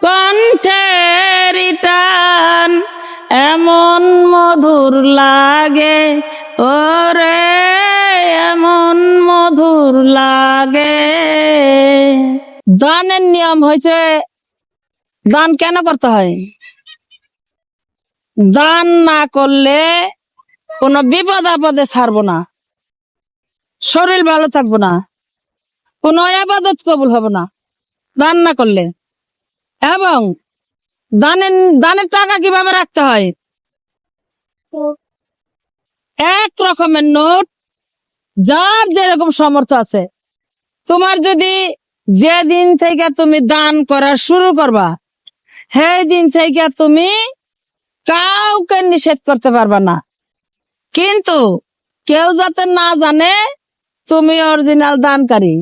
কণ্ঠে রিটান, এমন মধুর লাগে। ওরে, এমন মধুর লাগে। দানের নিয়ম হয়েছে দান কেন করতে হয়? দান না করলে কোনো বিপদ আপদে ছাড়বো না। শরীর ভালো থাকব না। কোনো আবাদত কবুল হবে না। দান না করলে। এবং দানের দানের টাকা কীভাবে রাখতে হয়? এক রকমের নোট যার যেরকম সামর্থ্য আছে। তোমার যদি যে দিন থেকে তুমি দান করা শুরু করবা সেই দিন থেকে তুমি কাউকে নিষেধ করতে পারবা না। কিন্তু কেউ যাতে না জানে তুমি অরিজিনাল দানকারী।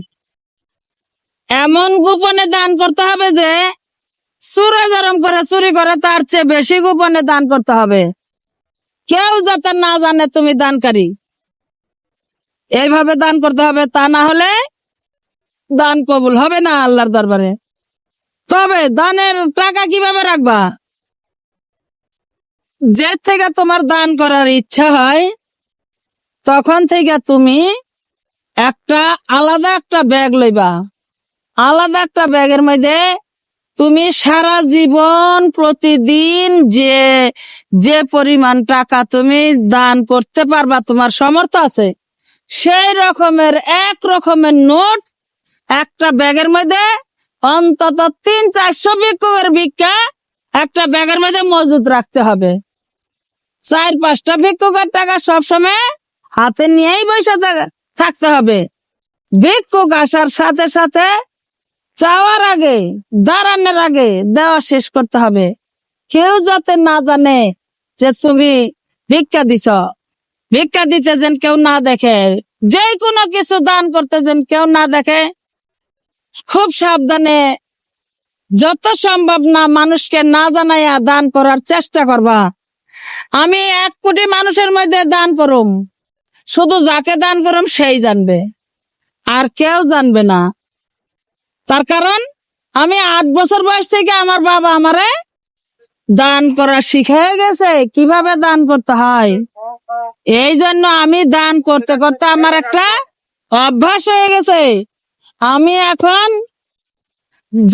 এমন গোপনে দান করতে হবে যে চুরে গরম করে, চুরি করে তার চেয়ে বেশি গোপনে দান করতে হবে। কেউ যাতে না জানে তুমি দানকারী। এইভাবে দান করতে হবে, তা না হলে দান কবুল হবে না আল্লাহর দরবারে। তবে দানের টাকা কীভাবে রাখবা? যে থেকে তোমার দান করার ইচ্ছা হয়, তখন থেকে তুমি একটা আলাদা একটা ব্যাগ লইবা। আলাদা একটা ব্যাগের মধ্যে তুমি সারা জীবন প্রতিদিন যে যে পরিমাণ টাকা তুমি দান করতে পারবা, তোমার সামর্থ্য আছে, সেই রকমের এক রকমের নোট একটা ব্যাগের মধ্যে অন্তত তিন চারশো ভিক্ষুকের ভিক্ষা একটা ব্যাগের মধ্যে মজুদ রাখতে হবে। চার পাঁচটা ভিক্ষুকের টাকা সবসময় হাতে নিয়েই বসে থাকতে হবে। ভিক্ষুক আসার সাথে সাথে চাওয়ার আগে, দাঁড়ানোর আগে দেওয়া শেষ করতে হবে। কেউ যাতে না জানে যে তুমি ভিক্ষা দিছ। ভিক্ষা দিতে যেন কেউ না দেখে, যে কোনো কিছু দান করতে যেন কেউ না দেখে। খুব সাবধানে, যত সম্ভব না মানুষকে না জানাইয়া দান করার চেষ্টা করবা। আমি এক কোটি মানুষের মধ্যে দান করুম। শুধু যাকে দান করুম, সেই জানবে। আর কেউ জানবে না। তার কারণ, আমি আট বছর বয়স থেকে আমার বাবা আমারে দান করা শিখে গেছে। কীভাবে দান করতে হয়? এই জন্য আমি দান করতে করতে আমার একটা অভ্যাস হয়ে গেছে। আমি এখন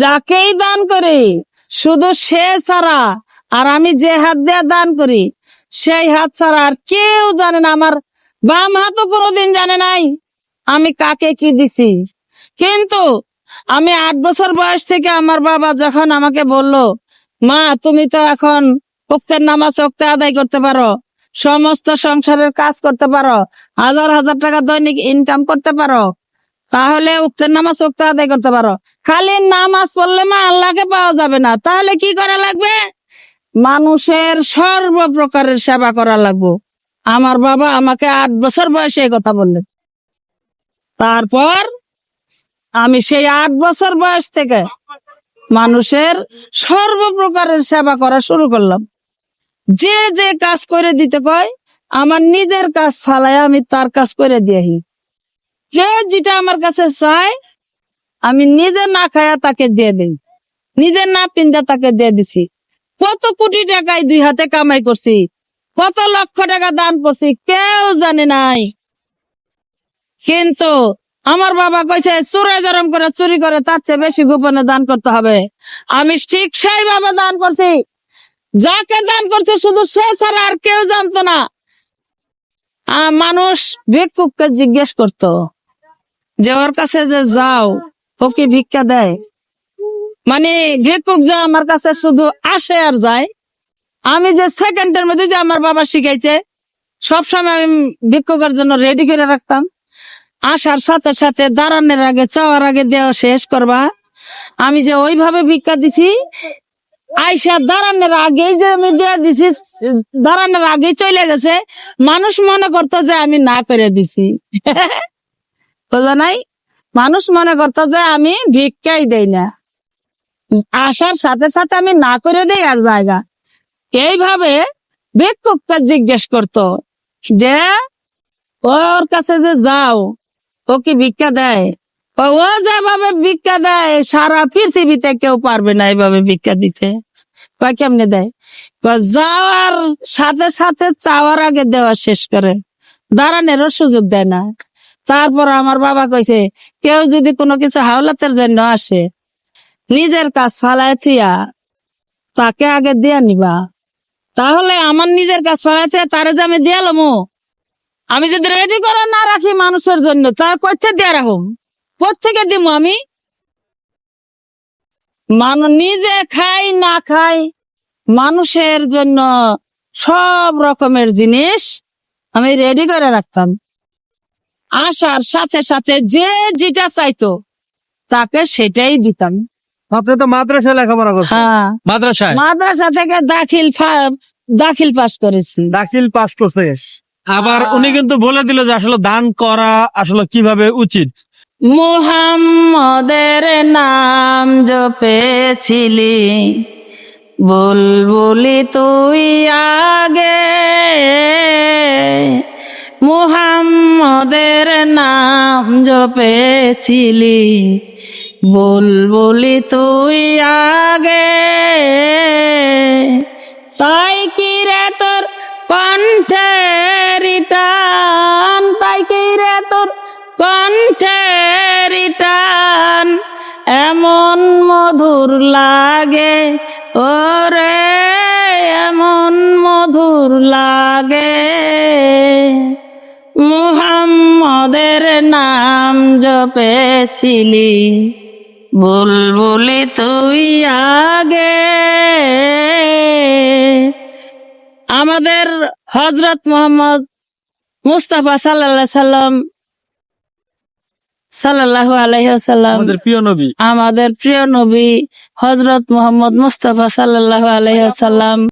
যাকেই দান করি, শুধু সে ছাড়া আর আমি যে হাত দিয়ে দান করি, সেই হাত ছাড়া আর কেউ জানে না। আমার বাম হাতও কোনোদিন জানে নাই আমি কাকে কি দিছি। কিন্তু আমি আট বছর বয়স থেকে আমার বাবা যখন আমাকে বলল, মা, তুমি তো এখন উক্তের নামাজ উক্তে আদায় করতে পারো, সমস্ত সংসারের কাজ করতে পারো, হাজার হাজার টাকা দৈনিক ইনকাম করতে পারো, তাহলে উক্তের নামাজ উক্তে আদায় করতে পারো। খালি নামাজ পড়লে মা আল্লাহকে পাওয়া যাবে না, তাহলে কি করা লাগবে? মানুষের সর্বপ্রকারের সেবা করা লাগবে। আমার বাবা আমাকে আট বছর বয়সে কথা বললেন। তারপর আমি সেই আট বছর বয়স থেকে মানুষের সর্বপ্রকারের সেবা করা শুরু করলাম। যে যে কাজ করে দিতে কয়, আমার নিজের কাজ ফালায় আমি তার কাজ করে দিয়েহি। যে যেটা আমার কাছে চায়, আমি নিজে না খায়া তাকে দিয়ে দিই। নিজে না পিন্দা তাকে দিয়ে দিছি। কত কোটি টাকায় দুই হাতে কামাই করছি, কত লক্ষ টাকা দান করছি, কেউ জানে নাই। কিন্তু আমার বাবা কইছে চুরে জরম করে চুরি করে তার চেয়ে বেশি গোপনে দান করতে হবে। আমি ঠিক সেইভাবে দান করছি। যাকে দান করছে শুধু সে ছাড়া আর কেউ জানতো না। মানুষ ভিক্ষুককে জিজ্ঞেস করতো যে, ওর কাছে যে যাও, ও কি ভিক্ষা দেয়? মানে ভিক্ষুক যে আমার কাছে শুধু আসে আর যায়। আমি যে সেকেন্ডের মধ্যে যে আমার বাবা শিখাইছে, সবসময় আমি ভিক্ষুকের জন্য রেডি করে রাখতাম। আসার সাথে সাথে দাঁড়ানোর আগে, চাওয়ার আগে দেওয়া শেষ করবা। আমি যে ওইভাবে ভিক্ষা দিছি, আইসা দাঁড়ানোর আগেই যে আমি দিয়ে দিছি, দাঁড়ানোর আগেই চলে গেছে। মানুষ মনে করতো যে আমি না করে দিছি। বোঝা নাই? মানুষ মনে করতো যে আমি ভিক্ষাই দেই না। আসার সাথে সাথে আমি না করে দেই আর জায়গা। এইভাবে ভিক্ষুককে জিজ্ঞেস করতো যে, ওর কাছে যে যাও ও কি ভিক্ষা দেয়। ও যেভাবে ভিক্ষা দেয়, সারা পৃথিবীতে কেউ পারবে না এইভাবে ভিক্ষা দিতে। কেমনে দেয়? যাওয়ার সাথে সাথে চাওয়ার আগে দেওয়া শেষ করে। দাঁড়ানোরও সুযোগ দেয় না। তারপর আমার বাবা কইছে, কেউ যদি কোনো কিছু হাওলাতের জন্য আসে, নিজের কাজ ফালায় থুইয়া তাকে আগে দিয়া নিবা। তাহলে আমার নিজের কাজ ফালায় থুইয়া তারে যে আমি দিয়া লমু। আমি যদি রেডি করে না রাখি মানুষের জন্য তা কোথা দিয়ে রাখুম। কোথেকে দিব আমি? মানুষ নিজে খাই না খাই মানুষের জন্য সব রকমের জিনিস আমি রেডি করে রাখতাম। আসার সাথে সাথে যে যেটা চাইতো তাকে সেটাই দিতাম। আপনি তো মাদ্রাসায় লেখাপড়া করছেন। হ্যাঁ। মাদ্রাসায়? মাদ্রাসা থেকে দাখিল দাখিল পাস করেছি। দাখিল পাস করছে। আবার উনি কিন্তু বলে দিল যে আসলে দান করা আসলে কীভাবে উচিত? মুহাম্মদের নাম জপেছিলি বুলবুলি তুই আগে। মুহাম্মদের নাম জপেছিলি বুলবুলি তুই আগে। তাই কি রে তোর কণ্ঠে মধুর লাগে। ওরে, এমন মধুর লাগে। মুহাম্মদের নাম জপেছিলি। বুলবুলি তুই আগে। আমাদের হজরত মোহাম্মদ মুস্তাফা সাল্লাহ সাল্লাম আলহিহাল্লাম আমাদের প্রিয় নবী। আমাদের প্রিয় নবী হজরত মোহাম্মদ মুস্তাফা সাল্লাহ আলহিহাল্লাম